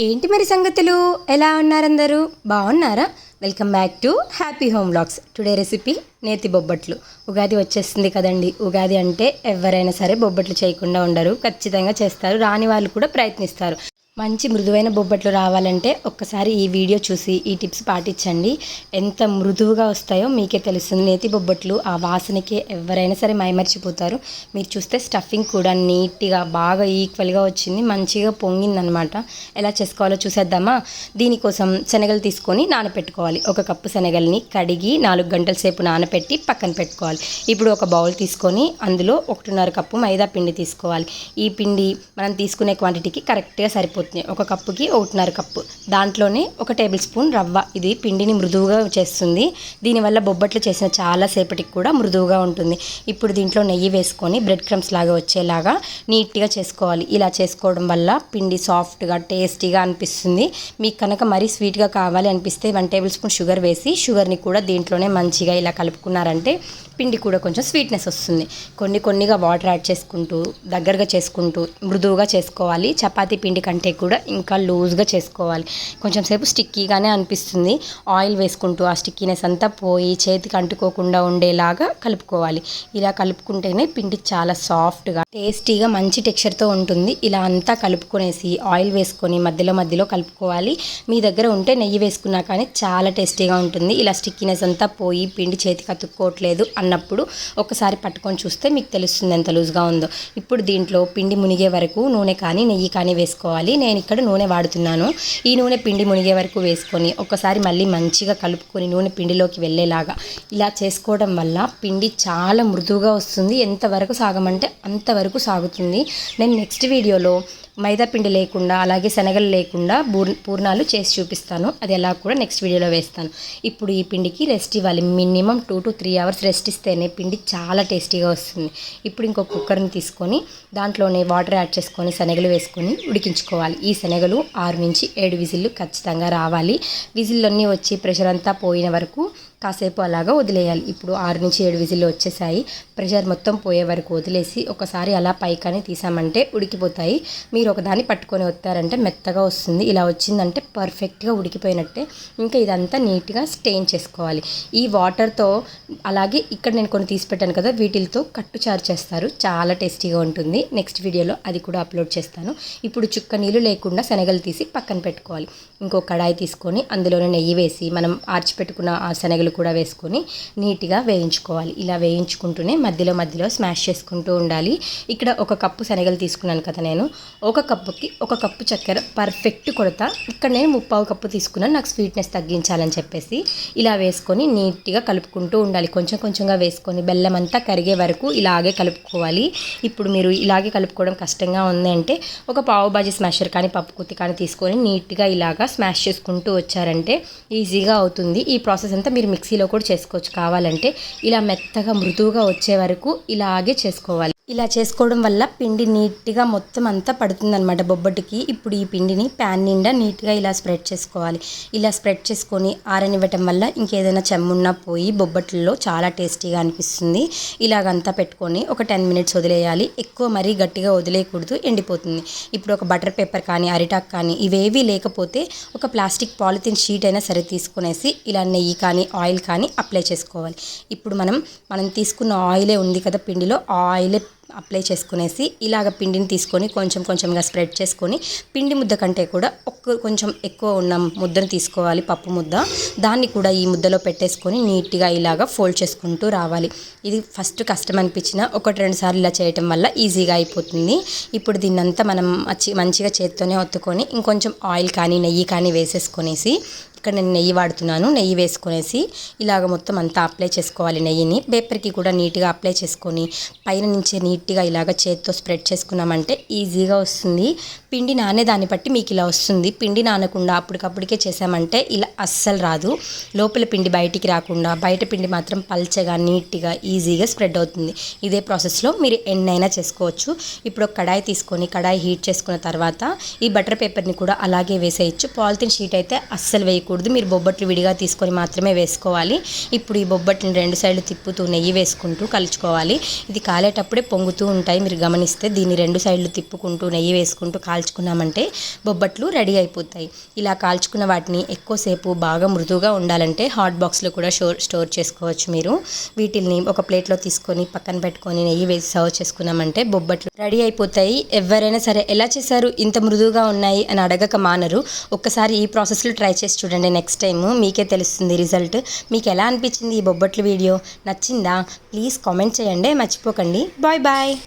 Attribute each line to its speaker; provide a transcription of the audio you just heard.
Speaker 1: ఏంటి మరి సంగతులు? ఎలా ఉన్నారందరూ? బాగున్నారా? Welcome back to happy home blogs today recipe నేతి బొబ్బట్లు. ఉగాది వచ్చేస్తుంది కదండి. ఉగాది అంటే ఎవరైనా సరే బొబ్బట్లు చేయకుండా ఉండరు. ఖచ్చితంగా చేస్తారు. రాని వాళ్ళు కూడా ప్రయత్నిస్తారు. మంచి మృదువైన బొబ్బట్లు రావాలంటే ఒక్కసారి ఈ వీడియో చూసి ఈ టిప్స్ పాటించండి. ఎంత మృదువుగా వస్తాయో మీకే తెలుస్తుంది. నేతి బొబ్బట్లు ఆ వాసనకి ఎవరైనా సరే మైమర్చిపోతారు. మీరు చూస్తే స్టఫింగ్ కూడా నీట్గా బాగా ఈక్వల్గా వచ్చింది. మంచిగా పొంగిందనమాట ఎలా చేసుకోవాలో చూసేద్దామా? దీనికోసం శనగలు తీసుకొని నానపెట్టుకోవాలి. ఒక కప్పు శనగల్ని కడిగి నాలుగు గంటల సేపు నానపెట్టి పక్కన పెట్టుకోవాలి. ఇప్పుడు ఒక బౌల్ తీసుకొని అందులో ఒకటిన్నర కప్పు మైదా పిండి తీసుకోవాలి. ఈ పిండి మనం తీసుకునే క్వాంటిటీకి కరెక్ట్గా సరిపోతుంది. ఒక కప్పుకి ఒకటిన్నర కప్పు. దాంట్లోనే ఒక టేబుల్ స్పూన్ రవ్వ. ఇది పిండిని మృదువుగా చేస్తుంది. దీనివల్ల బొబ్బట్లు చేసిన చాలా సేపటికి కూడా మృదువుగా ఉంటుంది. ఇప్పుడు దీంట్లో నెయ్యి వేసుకొని బ్రెడ్ క్రమ్స్ లాగా వచ్చేలాగా నీట్గా చేసుకోవాలి. ఇలా చేసుకోవడం వల్ల పిండి సాఫ్ట్గా టేస్టీగా అనిపిస్తుంది. మీకు కనుక మరీ స్వీట్గా కావాలి అనిపిస్తే వన్ టేబుల్ స్పూన్ షుగర్ వేసి షుగర్ని కూడా దీంట్లోనే మంచిగా ఇలా కలుపుకున్నారంటే పిండి కూడా కొంచెం స్వీట్నెస్ వస్తుంది. కొన్ని కొన్నిగా వాటర్ యాడ్ చేసుకుంటూ దగ్గరగా చేసుకుంటూ మృదువుగా చేసుకోవాలి. చపాతీ పిండి కంటే కూడా ఇంకా లూజ్గా చేసుకోవాలి. కొంచెం సేపు స్టిక్కీగానే అనిపిస్తుంది. ఆయిల్ వేసుకుంటూ ఆ స్టిక్కీనెస్ అంతా పోయి చేతికి అంటుకోకుండా ఉండేలాగా కలుపుకోవాలి. ఇలా కలుపుకుంటేనే పిండి చాలా సాఫ్ట్గా టేస్టీగా మంచి టెక్స్చర్తో ఉంటుంది. ఇలా అంతా కలుపుకునేసి ఆయిల్ వేసుకొని మధ్యలో మధ్యలో కలుపుకోవాలి. మీ దగ్గర ఉంటే నెయ్యి వేసుకున్నా కానీ చాలా టేస్టీగా ఉంటుంది. ఇలా స్టిక్కీనెస్ అంతా పోయి పిండి చేతికి అతుక్కోవట్లేదు అన్నప్పుడు ఒకసారి పట్టుకొని చూస్తే మీకు తెలుస్తుంది ఎంత లూజ్గా ఉందో. ఇప్పుడు దీంట్లో పిండి మునిగే వరకు నూనె కానీ నెయ్యి కానీ వేసుకోవాలి. నేను ఇక్కడ నూనె వాడుతున్నాను. ఈ నూనె పిండి మునిగే వరకు వేసుకొని ఒకసారి మళ్ళీ మంచిగా కలుపుకొని నూనె పిండిలోకి వెళ్ళేలాగా ఇలా చేసుకోవడం వల్ల పిండి చాలా మృదువుగా వస్తుంది. ఎంతవరకు సాగమంటే అంతవరకు సాగుతుంది. నేను నెక్స్ట్ వీడియోలో మైదాపిండి లేకుండా అలాగే శనగలు లేకుండా బూర్ పూర్ణాలు చేసి చూపిస్తాను. అది ఎలా కూడా నెక్స్ట్ వీడియోలో వేస్తాను. ఇప్పుడు ఈ పిండికి రెస్ట్ ఇవ్వాలి. Minimum two to three hours rest ఇస్తేనే పిండి చాలా టేస్టీగా వస్తుంది. ఇప్పుడు ఇంకో కుక్కర్ని తీసుకొని దాంట్లోనే వాటర్ యాడ్ చేసుకొని శనగలు వేసుకొని ఉడికించుకోవాలి. ఈ శనగలు ఆరు నుంచి ఏడు విజిల్లు ఖచ్చితంగా రావాలి. విజిల్లన్నీ వచ్చి ప్రెషర్ అంతా పోయిన వరకు కాసేపు అలాగా వదిలేయాలి. ఇప్పుడు ఆరు నుంచి ఏడు విజిల్లు వచ్చేసాయి. ప్రెషర్ మొత్తం పోయే వరకు వదిలేసి ఒకసారి అలా పైకానే తీసామంటే ఉడికిపోతాయి. మీరు ఒకదాన్ని పట్టుకొని వస్తారంటే మెత్తగా వస్తుంది. ఇలా వచ్చిందంటే పర్ఫెక్ట్గా ఉడికిపోయినట్టే. ఇంకా ఇదంతా నీట్గా స్టెయిన్ చేసుకోవాలి. ఈ వాటర్తో అలాగే ఇక్కడ నేను కొన్ని తీసి పెట్టాను కదా వీటితో కట్టు చారు చేస్తారు. చాలా టేస్టీగా ఉంటుంది. నెక్స్ట్ వీడియోలో అది కూడా అప్లోడ్ చేస్తాను. ఇప్పుడు చుక్క నీళ్ళు లేకుండా శనగలు తీసి పక్కన పెట్టుకోవాలి. ఇంకో కడాయి తీసుకొని అందులోనే నెయ్యి వేసి మనం ఆర్చి పెట్టుకున్న ఆ శనగలు కూడా వేసుకొని నీట్గా వేయించుకోవాలి. ఇలా వేయించుకుంటూనే మధ్యలో మధ్యలో స్మాష్ చేసుకుంటూ ఉండాలి. ఇక్కడ ఒక కప్పు శనగలు తీసుకున్నాను కదా నేను. ఒక కప్పుకి ఒక కప్పు చక్కెర పర్ఫెక్ట్ కొడతా. ఇక్కడ నేను ముప్పావు కప్పు తీసుకున్నాను. నాకు స్వీట్నెస్ తగ్గించాలని చెప్పేసి ఇలా వేసుకొని నీట్గా కలుపుకుంటూ ఉండాలి. కొంచెం కొంచెంగా వేసుకొని బెల్లం అంతా కరిగే వరకు ఇలాగే కలుపుకోవాలి. ఇప్పుడు మీరు ఇలాగే కలుపుకోవడం కష్టంగా ఉంది అంటే ఒక పావు బాజీ స్మాషర్ కానీ పప్పు కుత్తి కానీ తీసుకొని నీట్గా ఇలాగా స్మాష్ చేసుకుంటూ వచ్చారంటే ఈజీగా అవుతుంది. ఈ ప్రాసెస్ అంతా మీరు మిక్సీలో కూడా చేసుకోవచ్చు. కావాలంటే ఇలా మెత్తగా మృదువుగా వచ్చే వరకు ఇలాగే చేసుకోవాలి. ఇలా చేసుకోవడం వల్ల పిండి నీట్గా మొత్తం అంతా పడుతుందన్నమాట బొబ్బటికి. ఇప్పుడు ఈ పిండిని ప్యాన్ నిండా నీట్గా ఇలా స్ప్రెడ్ చేసుకోవాలి. ఇలా స్ప్రెడ్ చేసుకొని ఆరనివ్వటం వల్ల ఇంకేదైనా చెమ్మున్నా పోయి బొబ్బట్లలో చాలా టేస్టీగా అనిపిస్తుంది. ఇలాగంతా పెట్టుకొని ఒక టెన్ మినిట్స్ వదిలేయాలి. ఎక్కువ మరీ గట్టిగా వదిలేయకూడదు ఎండిపోతుంది. ఇప్పుడు ఒక బటర్ పేపర్ కానీ అరిటాక్ కానీ ఇవేవి లేకపోతే ఒక ప్లాస్టిక్ పాలిథిన్ షీట్ అయినా సరే తీసుకునేసి ఇలా నెయ్యి కానీ ఆయిల్ కానీ అప్లై చేసుకోవాలి. ఇప్పుడు మనం మనం తీసుకున్న ఆయిలే ఉంది కదా పిండిలో ఆ ఆయిలే అప్లై చేసుకునేసి ఇలాగ పిండిని తీసుకొని కొంచెం కొంచెంగా స్ప్రెడ్ చేసుకొని పిండి ముద్ద కంటే కూడా ఒక్క కొంచెం ఎక్కువ ఉన్న ముద్దను తీసుకోవాలి పప్పు ముద్ద. దాన్ని కూడా ఈ ముద్దలో పెట్టేసుకొని నీట్గా ఇలాగ ఫోల్డ్ చేసుకుంటూ రావాలి. ఇది ఫస్ట్ కష్టం అనిపించిన ఒకటి రెండు సార్లు ఇలా చేయటం వల్ల ఈజీగా అయిపోతుంది. ఇప్పుడు దీన్నంతా మనం మంచి మంచిగా చేత్తోనే ఒత్తుకొని ఇంకొంచెం ఆయిల్ కానీ నెయ్యి కానీ వేసేసుకొనేసి ఇక్కడ నేను నెయ్యి వాడుతున్నాను. నెయ్యి వేసుకునేసి ఇలాగ మొత్తం అంతా అప్లై చేసుకోవాలి నెయ్యిని. పేపర్కి కూడా నీట్గా అప్లై చేసుకొని పైన నుంచి నీట్గా ఇలాగ చేతితో స్ప్రెడ్ చేసుకున్నామంటే ఈజీగా వస్తుంది. పిండి నానే దాన్ని బట్టి మీకు ఇలా వస్తుంది. పిండి నానకుండా అప్పటికప్పటికే చేసామంటే ఇలా అస్సలు రాదు. లోపల పిండి బయటికి రాకుండా బయట పిండి మాత్రం పల్చగా నీట్గా ఈజీగా స్ప్రెడ్ అవుతుంది. ఇదే ప్రాసెస్లో మీరు ఎన్నైనా చేసుకోవచ్చు. ఇప్పుడు ఒక కడాయి తీసుకొని కడాయి హీట్ చేసుకున్న తర్వాత ఈ బటర్ పేపర్ని కూడా అలాగే వేసేయచ్చు. పాలిథిన్ షీట్ అయితే అస్సలు వేయకూడదు. మీరు బొబ్బట్లు విడిగా తీసుకొని మాత్రమే వేసుకోవాలి. ఇప్పుడు ఈ బొబ్బట్లను రెండు సైడ్లు తిప్పుతూ నెయ్యి వేసుకుంటూ కలుచుకోవాలి. ఇది కాలేటప్పుడే పొంగుతూ ఉంటాయి. మీరు గమనిస్తే దీన్ని రెండు సైడ్లు తిప్పుకుంటూ నెయ్యి వేసుకుంటూ కాల్చుకున్నామంటే బొబ్బట్లు రెడీ అయిపోతాయి. ఇలా కాల్చుకున్న వాటిని ఎక్కువసేపు బాగా మృదువుగా ఉండాలంటే హాట్ బాక్స్లో కూడా స్టోర్ స్టోర్ చేసుకోవచ్చు మీరు. వీటిల్ని ఒక ప్లేట్లో తీసుకొని పక్కన పెట్టుకొని నెయ్యి వేసి సర్వ్ చేసుకున్నామంటే బొబ్బట్లు రెడీ అయిపోతాయి. ఎవరైనా సరే ఎలా చేశారు? ఇంత మృదువుగా ఉన్నాయి అని అడగక మానరు. ఒక్కసారి ఈ ప్రాసెస్లో ట్రై చేసి చూడండి. నెక్స్ట్ టైం మీకే తెలుస్తుంది రిజల్ట్ మీకు ఎలా అనిపించింది ఈ బొబ్బట్లు వీడియో నచ్చిందా? ప్లీజ్ కామెంట్ చేయండి. మర్చిపోకండి. Bye bye